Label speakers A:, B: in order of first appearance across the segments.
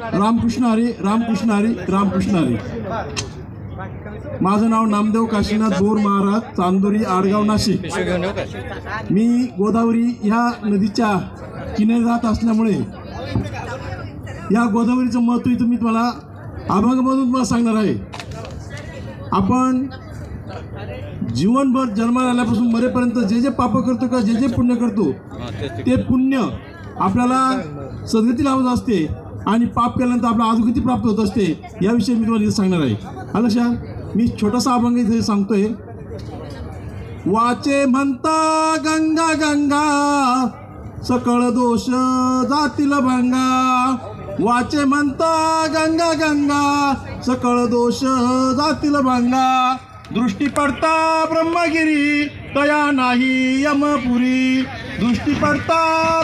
A: रामकृष्ण हरी रामकृष्ण हरी रामकृष्ण हरी. माझं नाव नामदेव काशीनाथ बोर महाराज चांदोरी आडगाव नाशिक. मी गोदावरी ह्या नदीच्या किनारी राहत असल्यामुळे या गोदावरीचं महत्त्व इथं मी तुम्हाला अभंगमधून तुम्हाला सांगणार आहे. आपण जीवनभर जन्माला आल्यापासून मरेपर्यंत जे जे पाप करतो का जे जे पुण्य करतो ते पुण्य आपल्याला सद्गती लावत असते. आणि पाप केल्यानंतर आपला अधोगती प्राप्त होत असते याविषयी मी तुम्हाला इथे सांगणार आहे. आलं लक्षात मी छोटासा अभंग इथे सांगतोय. वाचे म्हणता गंगा गंगा सकळ दोष जातील भंगा. वाचे म्हणता गंगा गंगा सकळ दोष जातील भंगा. दृष्टी पडता ब्रह्मगिरी तया नाही यमपुरी. दृष्टी पडता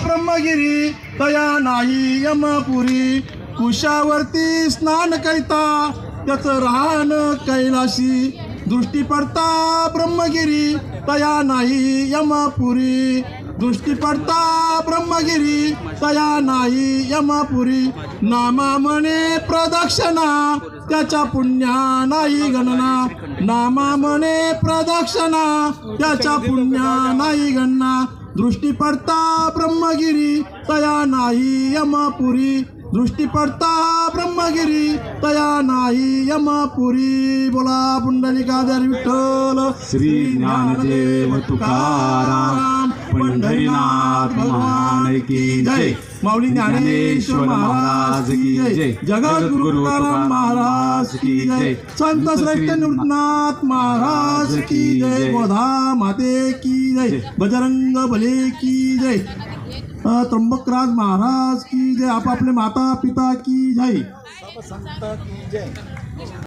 A: ब्रह्मगिरी तया नाही यमपुरी. कुशावरती स्नान कैता त्याचं राहण कैलाशी. दृष्टी पडता ब्रह्मगिरी तया नाही यमपुरी. दृष्टी पडता ब्रह्मगिरी. तया नाही यमपुरी. नामा म्हणे प्रदक्षिणा. त्याच्या पुण्या नाही गणना. नामा म्हणे प्रदक्षिणा. त्याच्या पुण्या नाही गणना. दृष्टी पडता ब्रह्मगिरी. तया नाही यमपुरी. दृष्टी पडता ब्रह्मगिरी तया नाही यमपुरी बोला पुंडलिकाधार विठ्ठल
B: श्री ज्ञानदेव तुकाराम पंढरीनाथ महाराज की जय.
A: माऊली ज्ञानेश्वर महाराज की जय. जगद्गुरु तुकाराम महाराज की जय. संत श्रेष्ठ निवृत्तनाथ महाराज की जय. गोधा माते की जय. बजरंग बले की जय. त्र्यंबकराज महाराज की जय। आपापले माता पिता की जय।